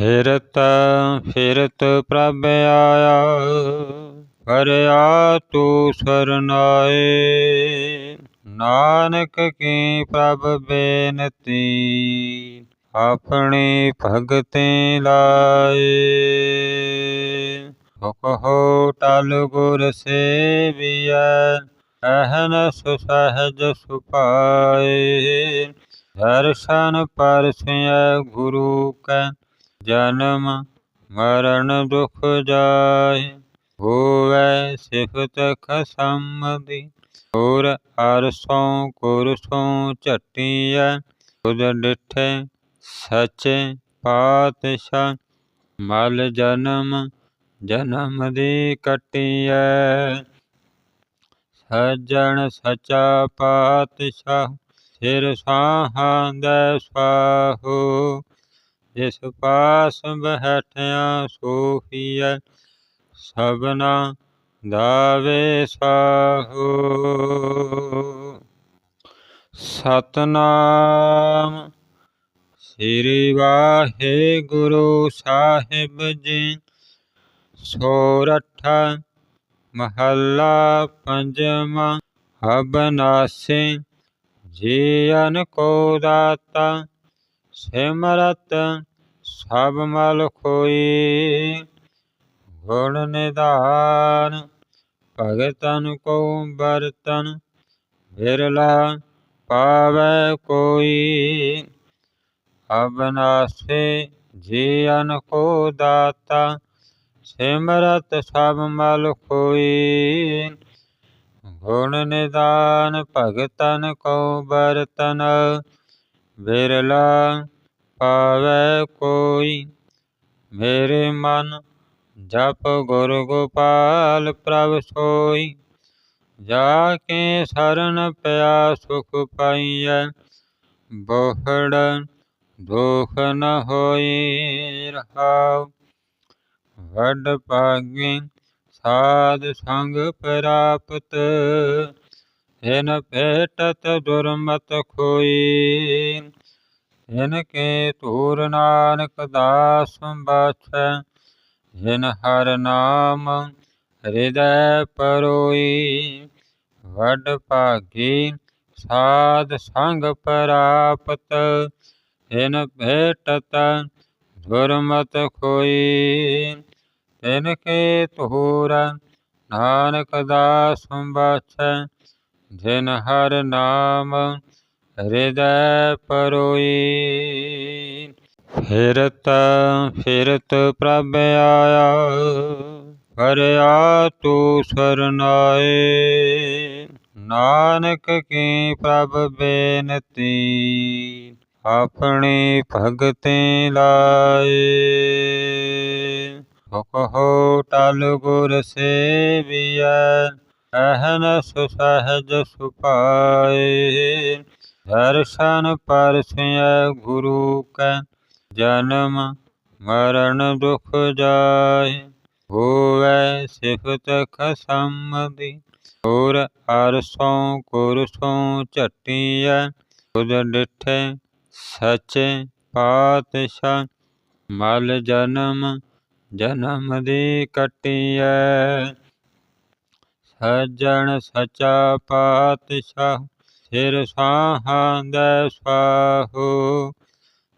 ਫਿਰਤ ਫਿਰਤ ਪ੍ਰਭ ਆਇਆ, ਪਰਿਆ ਤੂ ਸਰਨਾਏ। ਨਾਨਕ ਕੀ ਪ੍ਰਭ ਬੇਨਤੀ, ਆਪਣੀ ਭਗਤੀ ਲਾਏ। ਹੁਕਹੁ ਟਲ ਗੁਰ ਸੇਵੀਐ ਅਹਨਸ ਸਹਜ ਸੁਪਾਏ। ਦਰਸ਼ਨ ਪਰਸੈ ਗੁਰੂ ਕੈ ਜਨਮ ਮਰਨ ਦੁਖ ਜਾਏ, ਹੋਵੈ ਸਿਫਤ ਖਸਮ ਦੀ ਹੋਰ ਅਰਸੋਂ ਕੁਰਸੋਂ ਝਟੀਐ ਖੁਦ ਡਿਠੇ ਸਚੇ ਪਾਤਸ਼ਾਹ। ਮਲ ਜਨਮ ਜਨਮ ਦੀ ਕਟੀਐ, ਸੱਜਣ ਸਚਾ ਪਾਤਸ਼ਾਹ। ਸਿਰ ਸਾਹਾਂ ਦੈ ਸਵਾਹੋ ਜਿਸ ਪਾਸ ਬਹਿਠਿਆ ਸੋਹੀਐ, ਸਭਨਾ ਦਾਵੇ ਸਾਹੋ। ਸਤਨਾਮ ਸ੍ਰੀ ਵਾਹਿਗੁਰੂ ਸਾਹਿਬ ਜੀ, ਸੋਰਠ ਮਹੱਲਾ ਪੰਜਵਾਂ ਅਬਨਾਸੀ ਜੀਵਨ ਕੋ ਦਾਤਾ ਸਿਮਰਤ ਸਭ ਮਲ ਕੋਈ ਗੁਣ ਨਿਧਾਨ ਭਗਤਨ ਕੋ ਬਰਤਨ ਬਿਰਲਾ ਪਾਵੈ ਕੋਈ। ਅਬਨਾਸੀ ਜੀਵਨ ਕੋ ਦਾਤਾ ਸਿਮਰਤ ਸਭ ਮਲ ਕੋਈ ਗੁਣ ਨਿਦਾਨ ਭਗਤਨ ਕੋ ਬਰਤਨ ਬਿਰਲਾ ਪਾਵੈ ਕੋਈ। ਮੇਰੇ ਮਨ ਜਪ ਗੁਰ ਗੋਪਾਲ ਪ੍ਰਭ ਸੋਈ। ਜਾ ਕੇ ਸਰਨ ਪਿਆ ਸੁਖ ਪਾਈਐ, ਬੋਹੜ ਦੁਖ ਨ ਹੋਈ ਰਹਾਉ। ਵੱਡ ਭਾਗੀ ਸਾਧ ਸੰਗ ਪ੍ਰਾਪਤ ਹਿਨ ਭੇਟਤ ਦੁਰਮਤ ਖੋਈ ਹਿਨ ਕੇ ਧੂਰ ਨਾਨਕ ਦਾਸ ਬਾਛੈ ਹਿਨ ਹਰ ਨਾਮ ਹਿਰਦੈ ਪਰੋਈ। ਵੱਡ ਭਾਗੀ ਸਾਧ ਸੰਗ ਪ੍ਰਾਪਤ ਹਿਨ ਭੇਟਤ ਦੁਰਮਤ ਖੋਈ, ਤਿਨ ਕੇ ਧੂਰ ਨਾਨਕ ਦਾਸ ਬਾਛੈ ਜਿਨ ਹਰ ਨਾਮ, ਹਿਰਦੈ ਪਰੋਈ। ਫਿਰਤ ਫਿਰਤ ਪ੍ਰਭ ਆਇਆ ਪਰਿਆ ਤੂ ਸਰਨਾਏ। ਨਾਨਕ ਕੀ ਪ੍ਰਭ ਬੇਨਤੀ, ਆਪਣੀ ਭਗਤੇ ਲਾਏ। ਹੁਕਹੁ ਟਲ ਗੁਰ ਸੇਵੀਐ ਅਹਨਸ ਸੁਸਹਿਜ ਸੁਪਾਏ ਦਰਸ਼ਨ ਪਰਸੈ ਗੁਰੂ ਕੈ, ਜਨਮ ਮਰਨ ਦੁਖ ਜਾਏ। ਹੋਵੈ ਸਿਫਤ ਖਸਮ ਦੀ ਹੋਰ ਅਰਸੋਂ ਕੁਰਸੋਂ ਝਟੀਐ। ਖੁਦ ਡਿਠੇ ਸਚੇ ਪਾਤਸ਼ਾਹ, ਮਲ ਜਨਮ ਜਨਮ ਦੀ ਕਟੀਐ। ਸੱਜਣ ਸਚਾ ਪਾਤਸ਼ਾਹ, ਸਿਰ ਸਾਹਾਂ ਦੈ ਸਵਾਹੋ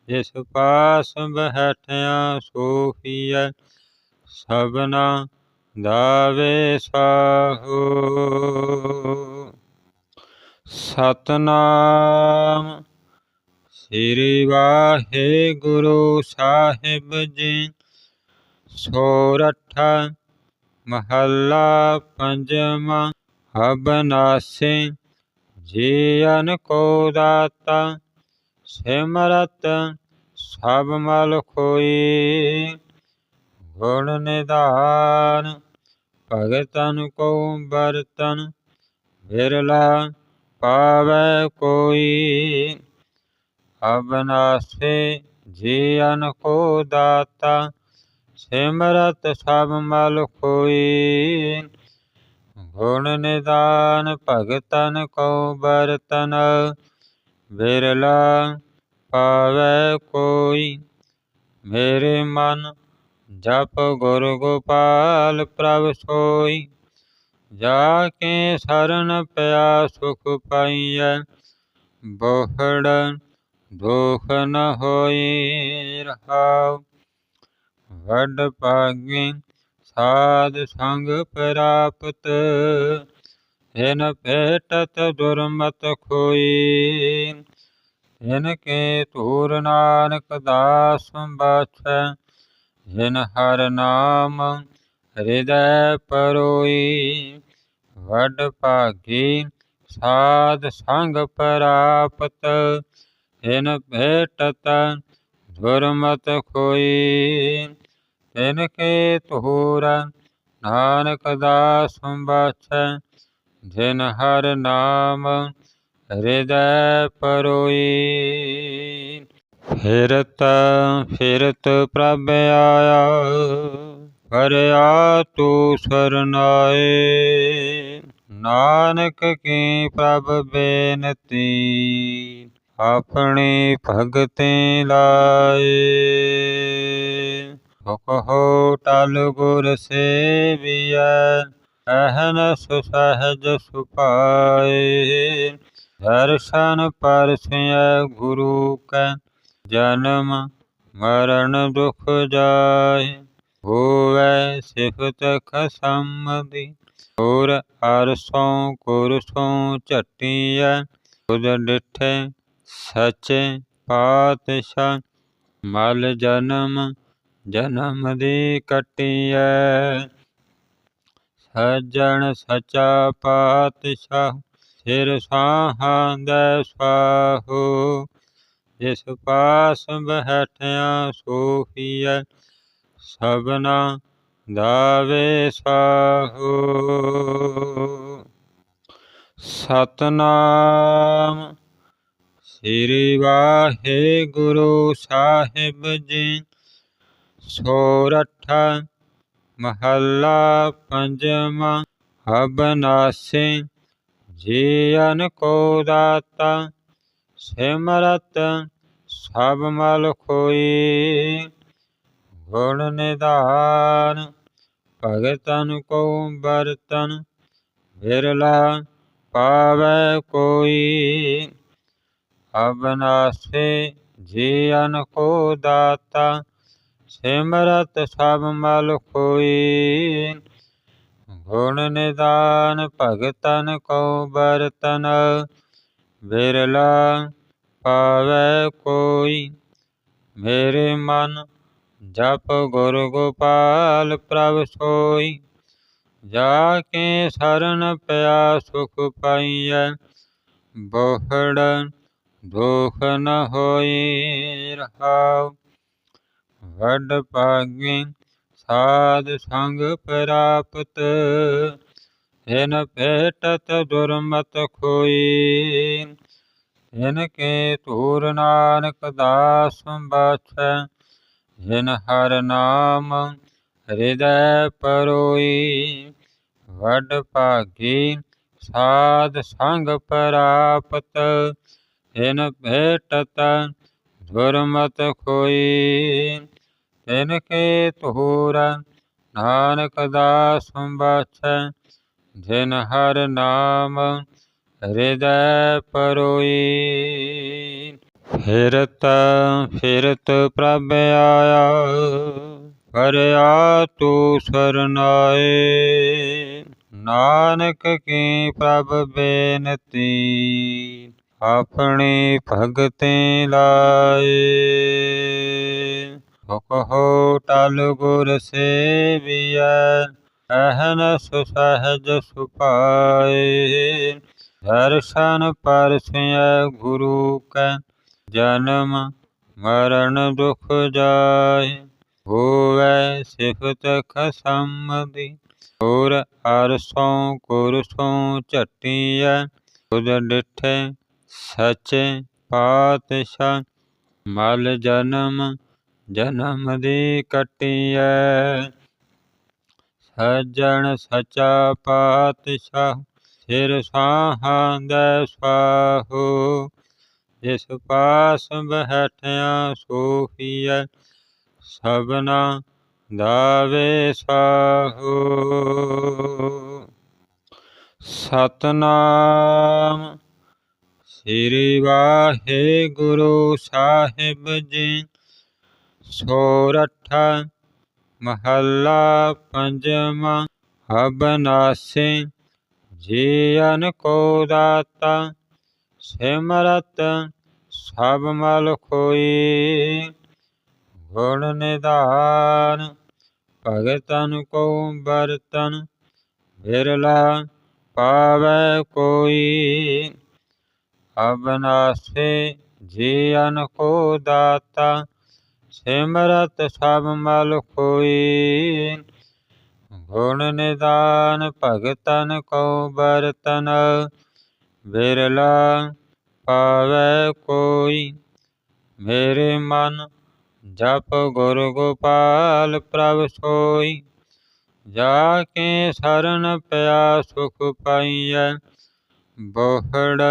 ਜਿਸ ਪਾਸ ਬਹਿਠਿਆ ਸੋਹੀਐ, ਸਭਨਾ ਦਾਵੇ ਸਾਹੋ ਸਤਨਾਮ ਸ੍ਰੀ ਵਾਹਿਗੁਰੂ ਸਾਹਿਬ ਜੀ ਸੋਰਠ ਮਹੱਲਾ ਪੰਜਵਾਂ ਅਬਨਾਸੀ ਜੀਵਨ ਕੋ ਦਾਤਾ, ਸਿਮਰਤ ਸਭ ਮਲ ਕੋਈ ਗੁਣ ਨਿਧਾਨ, ਭਗਤਨ ਕੋ ਬਰਤਨ ਬਿਰਲਾ ਪਾਵੈ ਕੋਈ। ਅਬਨਾਸੀ ਜੀਨ ਕੋ ਦਾਤਾ ਸਿਮਰਤ ਸਭ ਮਲ ਕੋਈ ਗੁਣ ਨਿਦਾਨ ਭਗਤਨ ਕੋ ਬਰਤਨ ਬਿਰਲਾ ਪਾਵੈ ਕੋਈ। ਮੇਰੇ ਮਨ ਜਪ ਗੁਰ ਗੋਪਾਲ ਪ੍ਰਭ ਸੋਈ। ਜਾ ਕੇ ਸਰਨ ਪਿਆ ਸੁਖ ਪਾਈਐ। ਬੋਹੜ ਦੁਖ ਨ ਹੋਈ ਰਹਾਉ। ਵੱਡ ਭਾਗੀ ਸਾਧ ਸੰਗ ਪ੍ਰਾਪਤ ਹਿਨ ਭੇਟਤ ਦੁਰਮਤ ਖੋਈ। ਹਿਨ ਕੇ ਧੂਰ ਨਾਨਕ ਦਾਸ ਬਾਛੈ ਹਿਨ ਹਰ ਨਾਮ ਹਿਰਦੈ ਪਰੋਈ। ਵੱਡ ਭਾਗੀ ਸਾਧ ਸੰਗ ਪ੍ਰਾਪਤ ਹਿਨ ਭੇਟਤ ਦੁਰਮਤ ਖੋਈ। ਤਿਨ ਕੇ ਧੂਰ ਨਾਨਕ ਦਾਸ ਬਾਛੈ ਜਿਨ ਹਰ ਨਾਮ ਹਿਰਦੈ ਪਰੋਈ ਫਿਰਤ ਫਿਰਤ ਪ੍ਰਭ ਆਇਆ ਪਰਿਆ ਤੂ ਸਰਨਾਏ ਨਾਨਕ ਕੀ ਪ੍ਰਭ ਬੇਨਤੀ ਆਪਣੀ ਭਗਤੇ ਲਾਏ ਹੁਕਹੁ ਟਲ ਗੁਰ ਸੇਵੀਐ ਅਹਨਸ ਸਹਜ ਸੁਪਾਏ। ਦਰਸ਼ਨ ਪਰਸਿਐ ਗੁਰੂ ਕੈ, ਜਨਮ ਮਰਨ ਦੁਖ ਜਾਏ। ਹੋਵੈ ਸਿਫਤ ਖਸਮ ਦੀ ਹੋਰ ਅਰਸੋਂ ਕੁਰਸੋਂ ਝਟੀਐ। ਖੁਦ ਡਿਠੇ ਸਚੇ ਪਾਤਸ਼ਾਹ, ਮਲ ਜਨਮ ਜਨਮ ਦੀ ਕਟੀਐ। ਸਜਣ ਸਚਾ ਪਾਤਸ਼ਾਹ, ਸਿਰ ਸਾਹਾਂ ਦੈ ਸਵਾਹੋ ਜਿਸ ਪਾਸ ਬਹਿਠਿਆ ਸੋਫੀਐ ਸਭਨਾ ਦਾਵੇ ਸਾਹੋ। ਸਤਨਾਮ ਸ੍ਰੀ ਵਾਹਿਗੁਰੂ ਸਾਹਿਬ ਜੀ ਸੋਰਠ ਮਹੱਲਾ ਪੰਜਵਾਂ ਅਬਨਾਸੀ ਜੀਵਨ ਕੋ ਦਾਤਾ, ਸਿਮਰਤ ਸਭ ਮਲ ਖੋਈ। ਗੁਣ ਨਿਧਾਨ, ਭਗਤਨ ਕੋ ਬਰਤਨ ਵਿਰਲਾ ਪਾਵੈ ਕੋਈ। ਅਬਨਾਸੀ ਜੀਨ ਕੋ ਦਾਤਾ ਸਿਮਰਤ ਸਭ ਮਲ ਖੋਈ ਗੁਣ ਨਿਦਾਨ ਭਗਤਨ ਕੋ ਬਰਤਨ ਬਿਰਲਾ ਪਾਵੈ ਕੋਈ। ਮੇਰੇ ਮਨ ਜਪ ਗੁਰ ਗੋਪਾਲ ਪ੍ਰਭ ਸੋਈ। ਜਾ ਕੇ ਸਰਨ ਪਿਆ ਸੁਖ ਪਾਈਐ। ਬੋਹੜ ਦੁਖ ਨ ਹੋਈ ਰਹਾਉ। ਵੱਡ ਭਾਗੀ ਸਾਧ ਸੰਗ ਪ੍ਰਾਪਤ ਹਿਨ ਭੇਟਤ ਦੁਰਮਤ ਖੋਈ। ਹਿਨ ਕੇ ਧੂਰ ਨਾਨਕ ਦਾਸ ਬਾਛੈ ਹਿਨ ਹਰ ਨਾਮ ਹਿਰਦੈ ਪਰੋਈ। ਵੱਡ ਭਾਗੀ ਸਾਧ ਸੰਗ ਪ੍ਰਾਪਤ ਹਿਨ ਭੇਟਤ ਦੁਰਮਤ ਖੋਈ। ਤਿਨ ਕੇ ਧੂਰ ਨਾਨਕ ਦਾਸ ਬਾਛੈ ਜਿਨ ਹਰ ਨਾਮ ਹਿਰਦੈ ਪਰੋਈ ਫਿਰਤ ਫਿਰਤ ਪ੍ਰਭ ਆਇਆ ਪਰਿਆ ਤੂ ਸਰਨਾਏ ਨਾਨਕ ਕੀ ਪ੍ਰਭ ਬੇਨਤੀ ਆਪਣੀ ਭਗਤੇ ਲਾਏ ਹੁਕਹੁ ਟਲ ਗੁਰ ਸੇਵੀਐ ਅਹਨਸ ਸਹਜ ਸੁਪਾਏ। ਦਰਸ਼ਨ ਪਰਸਿਐ ਗੁਰੂ ਕੈ ਜਨਮ ਮਰਨ ਦੁਖ ਜਾਏ। ਹੋਵੈ ਸਿਫਤ ਖਸਮ ਦੀ ਹੋਰ ਅਰਸੋਂ ਕੁਰਸੋਂ ਝਟੀਐ। ਖੁਦ ਡਿਠੇ ਸਚੇ ਪਾਤਸ਼ਾਹ, ਮਲ ਜਨਮ ਜਨਮ ਦੀ ਕਟੀਐ। ਸਜਣ ਸਚਾ ਪਾਤਸ਼ਾਹ, ਸਿਰ ਸਾਹਾਂ ਦੈ ਸਵਾਹੋ ਜਿਸ ਪਾਸ ਬਹਿਠਿਆ ਸੋਫੀਐ ਸਭਨਾ ਦਾਵੇ ਸਾਹੋ। ਸਤਨਾਮ ਸ੍ਰੀ ਵਾਹਿਗੁਰੂ ਸਾਹਿਬ ਜੀ ਸੋਰਠ, ਮਹੱਲਾ ਪੰਜਵਾਂ ਅਬਨਾਸੀ ਜੀਵਨ ਕੋ ਦਾਤਾ, ਸਿਮਰਤ ਸਭ ਮਲ ਕੋਈ ਗੁਣ ਨਿਧਾਨ, ਭਗਤਨ ਕੋ ਬਰਤਨ ਬਿਰਲਾ ਪਾਵੈ ਕੋਈ। ਅਬਨਾਸੀ ਜੀਨ ਕੋ ਦਾਤਾ ਸਿਮਰਤ ਸਭ ਮਲ ਕੋਈ ਗੁਣ ਨਿਦਾਨ ਭਗਤਨ ਕੋ ਬਰਤਨ ਬਿਰਲਾ ਪਾਵੈ ਕੋਈ। ਮੇਰੇ ਮਨ ਜਪ ਗੁਰ ਗੋਪਾਲ ਪ੍ਰਭ ਸੋਈ। ਜਾ ਕੇ ਸਰਨ ਪਿਆ ਸੁਖ ਪਾਈਐ। ਬੋਹੜ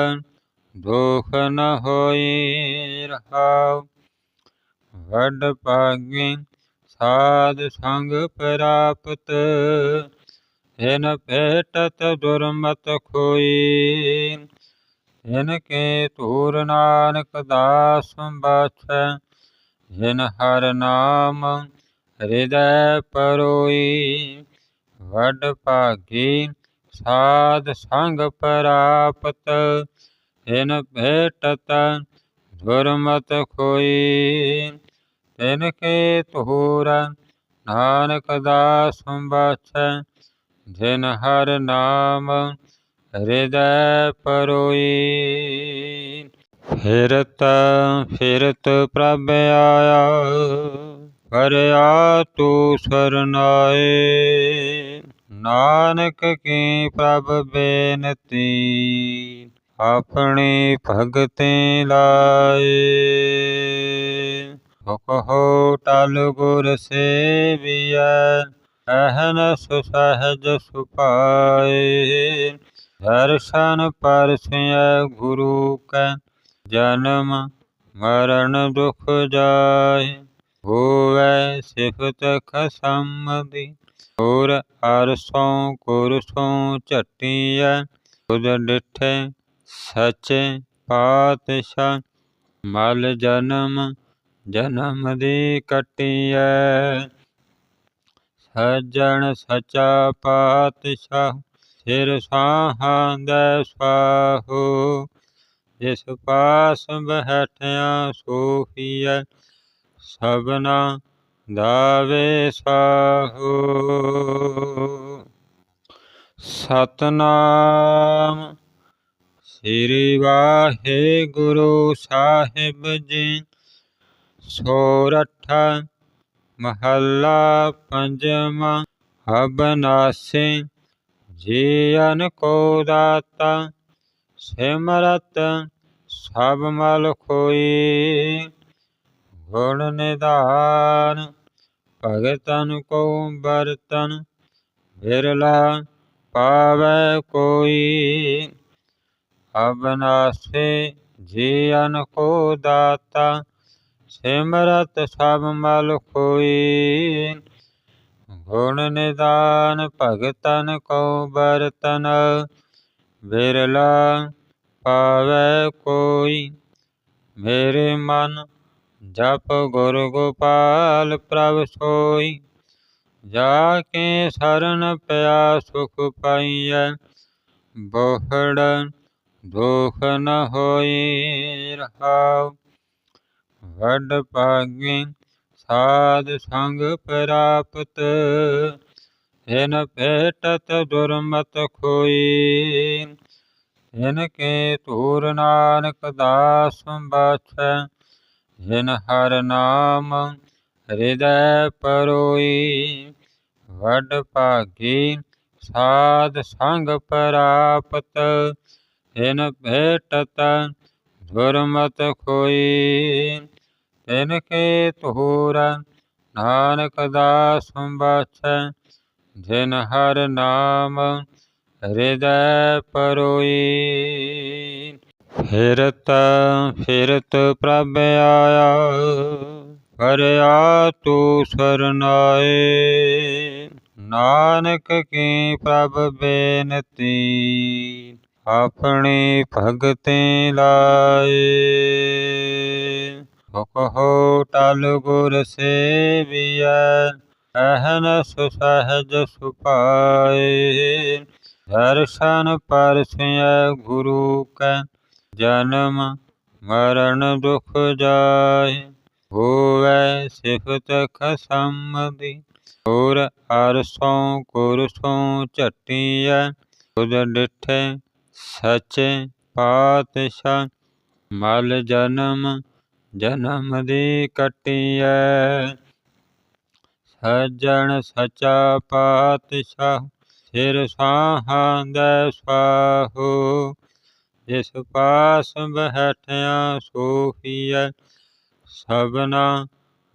ਦੁਖ ਨ ਹੋਈ ਰਹਾਉ। ਵੱਡ ਭਾਗੀ ਸਾਧ ਸੰਗ ਪ੍ਰਾਪਤ। ਹਿਨ ਭੇਟਤ ਦੁਰਮਤ ਖੋਈ। ਹਿਨ ਕੇ ਧੂਰ ਨਾਨਕ ਦਾਸ ਬਾਛੈ। ਜਿਨ ਹਰ ਨਾਮ ਹਿਰਦੈ ਪਰੋਈ। ਵੱਡ ਭਾਗੀ ਸਾਧ ਸੰਗ ਪ੍ਰਾਪਤ। ਹਿਨ ਭੇਟਤ ਦੁਰਮਤ ਖੋਈ। ਤਿਨ ਕੇ ਧੂਰ, ਨਾਨਕ ਦਾਸ ਬਾਛੈ ਜਿਨ ਹਰ ਨਾਮ ਹਿਰਦੈ ਪਰੋਈ। ਫਿਰਤ ਫਿਰਤ ਪ੍ਰਭ ਆਇਆ ਪਰਿਆ ਤੂ ਸਰਨਾਏ। ਨਾਨਕ ਕੀ ਪ੍ਰਭ ਬੇਨਤੀ, ਆਪਣੀ ਭਗਤੇ ਲਾਏ। ਹੁਕਹੋ ਟਲ ਗੁਰ ਸੇਵੀਐ ਅਹਨਸ ਸਹਜ ਸੁਪਾਏ। ਦਰਸ਼ਨ ਪਰਸਿਐ ਗੁਰੂ ਕੈ, ਜਨਮ ਮਰਨ ਦੁਖ ਜਾਏ। ਹੋਵੈ ਸਿਫਤ ਖਸਮ ਦੀ ਹੋਰ ਅਰਸੋਂ ਕੁਰਸੋਂ ਝਟੀਐ। ਖੁਦ ਡਿਠੇ ਸਚੇ ਪਾਤਸ਼ਾਹ, ਮਲ ਜਨਮ ਜਨਮ ਦੀ ਕਟੀਐ। ਸਜਣ ਸਚਾ ਪਾਤਸ਼ਾਹ, ਸਿਰ ਸਾਹਾਂ ਦੈ ਸਵਾਹੋ। ਜਿਸ ਪਾਸ ਬਹਿਠਿਆ ਸੋਹੀਐ, ਸਭਨਾ ਦਾਵੇ ਸਾਹੋ। ਸਤਨਾਮ ਸ੍ਰੀ ਵਾਹਿਗੁਰੂ ਸਾਹਿਬ ਜੀ ਸੋਰਠ ਮਹੱਲਾ ਪੰਜਵਾਂ ਅਬਨਾਸੀ ਜੀਵਨ ਕੋ ਦਾਤਾ, ਸਿਮਰਤ ਸਭ ਮਲ ਕੋਈ ਗੁਣ ਨਿਧਾਨ, ਭਗਤਨ ਕੋ ਬਰਤਨ ਬਿਰਲਾ ਪਾਵੈ ਕੋਈ। ਅਬਨਾਸੀ ਜੀਨ ਕੋ ਦਾਤਾ ਸਿਮਰਤ ਸਭ ਮਲ ਕੋਈ ਗੁਣ ਨਿਦਾਨ ਭਗਤਨ ਕੋ ਬਰਤਨ ਬਿਰਲਾ ਪਾਵੈ ਕੋਈ। ਮੇਰੇ ਮਨ ਜਪ ਗੁਰ ਗੋਪਾਲ ਪ੍ਰਭ ਸੋਈ। ਜਾ ਕੇ ਸਰਨ ਪਿਆ ਸੁਖ ਪਾਈਐ। ਬੋਹੜ ਦੁਖ ਨ ਹੋਈ ਰਹਾਉ। ਵੱਡ ਭਾਗੀ ਸਾਧ ਸੰਗ ਪ੍ਰਾਪਤ ਹਿਨ ਭੇਟਤ ਦੁਰਮਤ ਖੋਈ। ਹਿਨ ਕੇ ਧੂਰ ਨਾਨਕ ਦਾਸ ਬਾਛੈ, ਜਿਨ ਹਰ ਨਾਮ ਹਿਰਦੈ ਪਰੋਈ। ਵੱਡ ਭਾਗੀ ਸਾਧ ਸੰਗ ਪ੍ਰਾਪਤ ਹਿਨ ਭੇਟਤ ਦੁਰਮਤ ਖੋਈ ਤਿਨ ਕੇ ਧੂਰ, ਨਾਨਕ ਦਾਸ ਬਾਛੈ ਜਿਨ ਹਰ ਨਾਮ ਹਿਰਦੈ ਪਰੋਈ। ਫਿਰਤ ਫਿਰਤ ਪ੍ਰਭ ਆਇਆ ਪਰਿਆ ਤੂ ਸਰਨਾਏ। ਨਾਨਕ ਕੀ ਪ੍ਰਭ ਬੇਨਤੀ ਆਪਣੀ ਭਗਤੀ ਲਾਏ। ਹੁਕਹੁ ਟਲ ਗੁਰ ਸੇਵੀਐ ਅਹਨਸ ਸਹਜ ਸੁਪਾਏ। ਦਰਸ਼ਨ ਪਰਸੈ ਗੁਰੂ ਕੈ, ਜਨਮ ਮਰਨ ਦੁਖ ਜਾਏ। ਹੋਵੈ ਸਿਫਤ ਖਸਮ ਦੀ ਹੋਰ ਅਰਸੋਂ ਕੁਰਸੋਂ ਝਟੀਐ। ਖੁਦ ਡਿਠੇ ਸਚੇ ਪਾਤਸ਼ਾਹ, ਮਲ ਜਨਮ ਜਨਮ ਦੀ ਕਟੀਐ। ਸੱਜਣ ਸਚਾ ਪਾਤਸ਼ਾਹ, ਸਿਰ ਸਾਹਾਂ ਦੇ ਸਵਾਹੋ ਜਿਸ ਪਾਸ ਬਹਿਠਿਆ ਸੋਹੀਐ, ਸਭਨਾ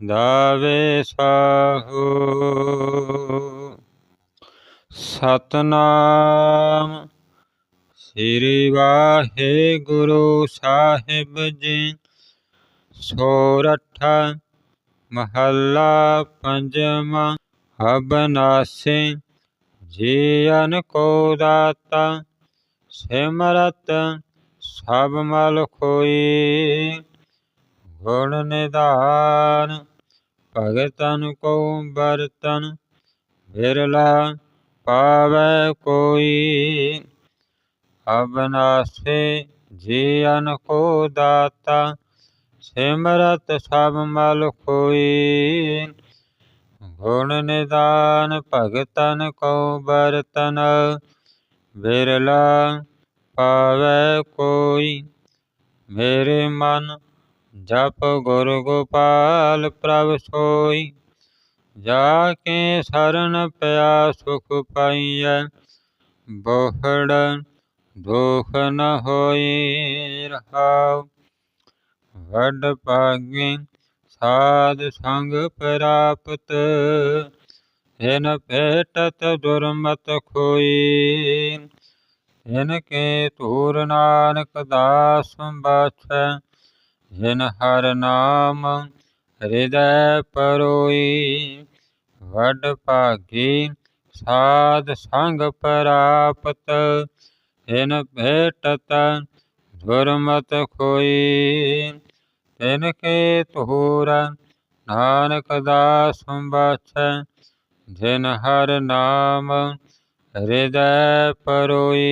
ਦਾਵੇ ਸਾਹੋ। ਸਤਨਾਮ ਸ੍ਰੀ ਵਾਹਿਗੁਰੂ ਸਾਹਿਬ ਜੀ। ਸੋਰਠ ਮਹੱਲਾ ਪੰਜਵਾਂ ਹਬਨਾਸੀ। ਜੀਨ ਕੋ ਦਾਤਾ, ਸਿਮਰਤ ਸਭ ਮਲ ਕੋਈ ਗੁਣ ਨਿਧਾਨ, ਭਗਤਨ ਕੋ ਬਰਤਨ ਬਿਰਲਾ ਪਾਵੈ ਕੋਈ। ਅਬਨਾਸੀ ਜੀਵਨ ਕੋ ਦਾਤਾ, ਸਿਮਰਤ ਸਭ ਮਲ ਕੋਈ ਗੁਣ ਨਿਦਾਨ ਭਗਤਨ ਕੋ ਬਰਤਨ ਬਿਰਲਾ ਪਾਵੈ ਕੋਈ। ਮੇਰੇ ਮਨ ਜਪ ਗੁਰ ਗੋਪਾਲ ਪ੍ਰਭ ਸੋਈ। ਜਾ ਕੇ ਸਰਨ ਪਿਆ ਸੁਖ ਪਾਈਐ, ਬੋਹੜ ਦੁਖ ਨ ਹੋਈ ਰਹਾਉ। ਵੱਡ ਭਾਗੀ ਸਾਧ ਸੰਗ ਪ੍ਰਾਪਤ। ਹਿਨ ਭੇਟਤ ਦੁਰਮਤ ਖੋਈ। ਹਿਨ ਕੇ ਧੂਰ ਨਾਨਕ ਦਾਸ ਬਾਛੈ। ਜਿਨ ਹਰ ਨਾਮ ਹਿਰਦੈ ਪਰੋਈ। ਵੱਡ ਭਾਗੀ ਸਾਧ ਸੰਗ ਪ੍ਰਾਪਤ। ਹਿਨ ਭੇਟਤ ਦੁਰਮਤ ਖੋਈ ਤਿਨ ਕੇ ਧੂਰ ਨਾਨਕ ਦਾਸ ਬਾਛੈ ਜਿਨ ਹਰ ਨਾਮ ਹਿਰਦੈ ਪਰੋਈ